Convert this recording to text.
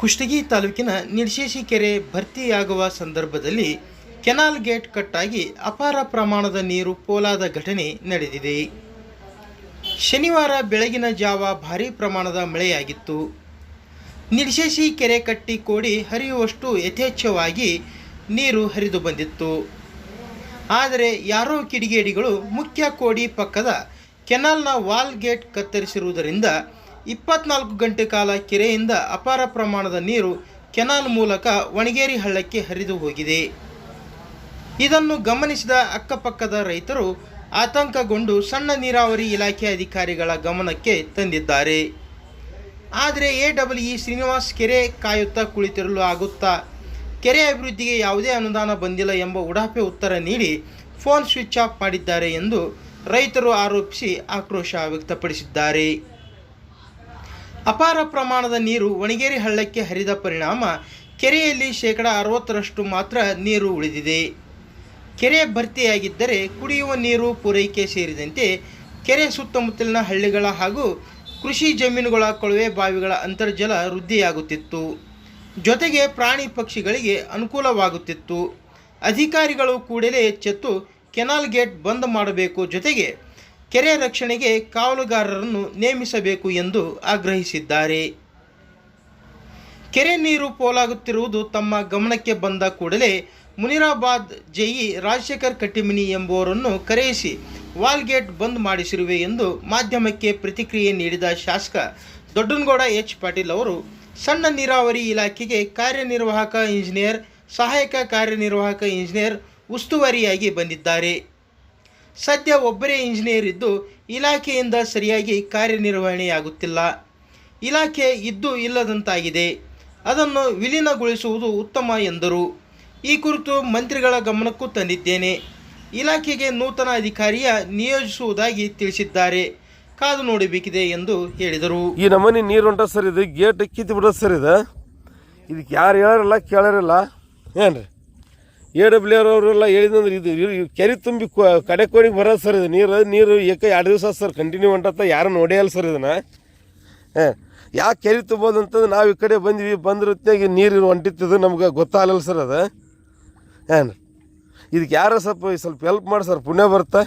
ಕುಷ್ಟಗಿ ತಾಲೂಕಿನ ನಿಡ್ಶೇಶಿ ಕೆರೆ ಭರ್ತಿಯಾಗುವ ಸಂದರ್ಭದಲ್ಲಿ ಕೆನಾಲ್ ಗೇಟ್ ಕಟ್ಟಾಗಿ ಅಪಾರ ಪ್ರಮಾಣದ ನೀರು ಪೋಲಾದ ಘಟನೆ ನಡೆದಿದೆ. ಶನಿವಾರ ಬೆಳಗಿನ ಜಾವ ಭಾರೀ ಪ್ರಮಾಣದ ಮಳೆಯಾಗಿತ್ತು. ನಿಲ್ಶೇಷಿ ಕೆರೆ ಕಟ್ಟಿ ಕೋಡಿ ಹರಿಯುವಷ್ಟು ಯಥೇಚ್ಛವಾಗಿ ನೀರು ಹರಿದು ಬಂದಿತ್ತು. ಆದರೆ ಯಾರೋ ಕಿಡಿಗೇಡಿಗಳು ಮುಖ್ಯ ಕೋಡಿ ಪಕ್ಕದ ಕೆನಾಲ್ನ ವಾಲ್ ಗೇಟ್ ಕತ್ತರಿಸಿರುವುದರಿಂದ ಇಪ್ಪತ್ನಾಲ್ಕು ಗಂಟೆ ಕಾಲ ಕೆರೆಯಿಂದ ಅಪಾರ ಪ್ರಮಾಣದ ನೀರು ಕೆನಾಲ್ ಮೂಲಕ ಒಣಗೇರಿ ಹಳ್ಳಕ್ಕೆ ಹರಿದು ಹೋಗಿದೆ. ಇದನ್ನು ಗಮನಿಸಿದ ಅಕ್ಕಪಕ್ಕದ ರೈತರು ಆತಂಕಗೊಂಡು ಸಣ್ಣ ನೀರಾವರಿ ಇಲಾಖೆ ಅಧಿಕಾರಿಗಳ ಗಮನಕ್ಕೆ ತಂದಿದ್ದಾರೆ. ಆದರೆ ಎ ಡಬ್ಲ್ಯೂ ಇ ಶ್ರೀನಿವಾಸ್ ಕೆರೆ ಕಾಯುತ್ತಾ ಕುಳಿತಿರಲು ಆಗುತ್ತಾ? ಕೆರೆ ಅಭಿವೃದ್ಧಿಗೆ ಯಾವುದೇ ಅನುದಾನ ಬಂದಿಲ್ಲ ಎಂಬ ಉಡಾಫೆ ಉತ್ತರ ನೀಡಿ ಫೋನ್ ಸ್ವಿಚ್ ಆಫ್ ಮಾಡಿದ್ದಾರೆ ಎಂದು ರೈತರು ಆರೋಪಿಸಿ ಆಕ್ರೋಶ ವ್ಯಕ್ತಪಡಿಸಿದ್ದಾರೆ. ಅಪಾರ ಪ್ರಮಾಣದ ನೀರು ಒಣಗೇರಿ ಹಳ್ಳಕ್ಕೆ ಹರಿದ ಪರಿಣಾಮ ಕೆರೆಯಲ್ಲಿ ಶೇಕಡ ಅರವತ್ತರಷ್ಟು ಮಾತ್ರ ನೀರು ಉಳಿದಿದೆ. ಕೆರೆ ಭರ್ತಿಯಾಗಿದ್ದರೆ ಕುಡಿಯುವ ನೀರು ಪೂರೈಕೆ ಸೇರಿದಂತೆ ಕೆರೆ ಸುತ್ತಮುತ್ತಲಿನ ಹಳ್ಳಿಗಳ ಹಾಗೂ ಕೃಷಿ ಜಮೀನುಗಳ ಕೊಳವೆ ಬಾವಿಗಳ ಅಂತರ್ಜಲ ವೃದ್ಧಿಯಾಗುತ್ತಿತ್ತು. ಜೊತೆಗೆ ಪ್ರಾಣಿ ಪಕ್ಷಿಗಳಿಗೆ ಅನುಕೂಲವಾಗುತ್ತಿತ್ತು. ಅಧಿಕಾರಿಗಳು ಕೂಡಲೇ ಎಚ್ಚೆತ್ತು ಕೆನಾಲ್ ಗೇಟ್ ಬಂದ್ ಮಾಡಬೇಕು ಜೊತೆಗೆ ಕೆರೆ ರಕ್ಷಣೆಗೆ ಕಾವಲುಗಾರರನ್ನು ನೇಮಿಸಬೇಕು ಎಂದು ಆಗ್ರಹಿಸಿದ್ದಾರೆ. ಕೆರೆ ನೀರು ಪೋಲಾಗುತ್ತಿರುವುದು ತಮ್ಮ ಗಮನಕ್ಕೆ ಬಂದ ಕೂಡಲೇ ಮುನಿರಾಬಾದ್ ಜೆಇ ರಾಜಶೇಖರ್ ಕಟ್ಟಿಮಿನಿ ಎಂಬುವರನ್ನು ಕರೆಯಿಸಿ ವಾಲ್ಗೇಟ್ ಬಂದ್ ಮಾಡಿಸಿರುವೆ ಎಂದು ಮಾಧ್ಯಮಕ್ಕೆ ಪ್ರತಿಕ್ರಿಯೆ ನೀಡಿದ ಶಾಸಕ ದೊಡ್ಡನಗೌಡ ಎಚ್ ಪಾಟೀಲ್ ಅವರು, ಸಣ್ಣ ನೀರಾವರಿ ಇಲಾಖೆಗೆ ಕಾರ್ಯನಿರ್ವಾಹಕ ಇಂಜಿನಿಯರ್, ಸಹಾಯಕ ಕಾರ್ಯನಿರ್ವಾಹಕ ಇಂಜಿನಿಯರ್ ಉಸ್ತುವಾರಿಯಾಗಿ ಬಂದಿದ್ದಾರೆ. ಸದ್ಯ ಒಬ್ಬರೇ ಇಂಜಿನಿಯರ್ ಇದ್ದು ಇಲಾಖೆಯಿಂದ ಸರಿಯಾಗಿ ಕಾರ್ಯನಿರ್ವಹಣೆಯಾಗುತ್ತಿಲ್ಲ. ಇಲಾಖೆ ಇದ್ದು ಇಲ್ಲದಂತಾಗಿದೆ. ಅದನ್ನು ವಿಲೀನಗೊಳಿಸುವುದು ಉತ್ತಮ ಎಂದರು. ಈ ಕುರಿತು ಮಂತ್ರಿಗಳ ಗಮನಕ್ಕೂ ತಂದಿದ್ದೇನೆ. ಇಲಾಖೆಗೆ ನೂತನ ಅಧಿಕಾರಿಯ ನಿಯೋಜಿಸುವುದಾಗಿ ತಿಳಿಸಿದ್ದಾರೆ. ಕಾದು ನೋಡಬೇಕಿದೆ ಎಂದು ಹೇಳಿದರು. ಈ ನಮೂನಿ ನೀರು ಹೊಂಟ ಸರ್ ಇದು ಗೇಟ್ ಕಿತ್ತು ಬಿಡೋದು ಸರ್ ಇದು ಇದಕ್ಕೆ ಯಾರು ಹೇಳಿರಲ್ಲ, ಕೇಳಿರಲ್ಲ. ಏನು ರೀ ಎ ಡಬ್ಲ್ಯೂ ಅವರೆಲ್ಲ ಹೇಳಿದಂದ್ರೆ ಇದು ಕೆರೆ ತುಂಬಿ ಕಡೆ ಕೋಣಿಗೆ ಬರೋದು ಸರ್ ಇದು. ನೀರು ನೀರು ಏಕ ಎರಡು ದಿವಸ ಸರ್. ಕಂಟಿನ್ಯೂ ಹೊಂಟತ್ತ. ಯಾರು ನೋಡಿಯಲ್ಲ ಸರ್ ಇದನ್ನ. ಹಾಂ. ಯಾಕೆ ಕೆರೆ ತುಂಬೋದು ಅಂತಂದ್ರೆ ನಾವು ಈ ಕಡೆ ಬಂದ್ವಿ ಬಂದ್ರ ಹೊತ್ನ್ಯಾಗ ನೀರು ಹೊಂಟಿತ್ತದು ನಮ್ಗೆ ಗೊತ್ತಾಗಲ್ಲ ಸರ್ ಅದು. ಹಾಂ ಇದಕ್ಕೆ ಯಾರೋ ಸ್ವಲ್ಪ ಸ್ವಲ್ಪ ಹೆಲ್ಪ್ ಮಾಡಿ ಸರ್. ಪುಣ್ಯ ಬರುತ್ತೆ?